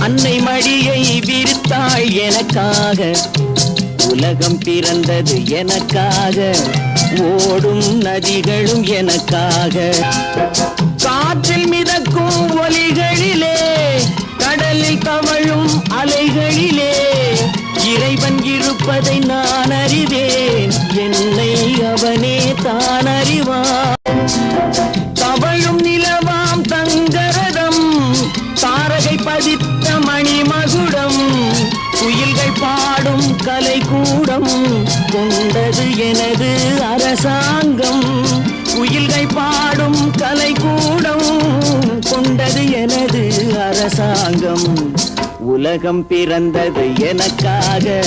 அன்னை மடியை விரித்தாள் எனக்காக. உலகம் பிறந்தது எனக்காக. ஓடும் நதிகளும் எனக்காக. காற்றில் மிதக்கும் ஒலிகளிலே கடலில் தவழும் அலைகளிலே இறைவன் இருப்பதை நான் அறிவேன். குயில்கள் பாடும் கலை கூடம் கொண்டது எனது அரசாங்கம். குயில்கள் பாடும் கலை கூடம் கொண்டது எனது அரசாங்கம். உலகம் பிறந்தது எனக்காக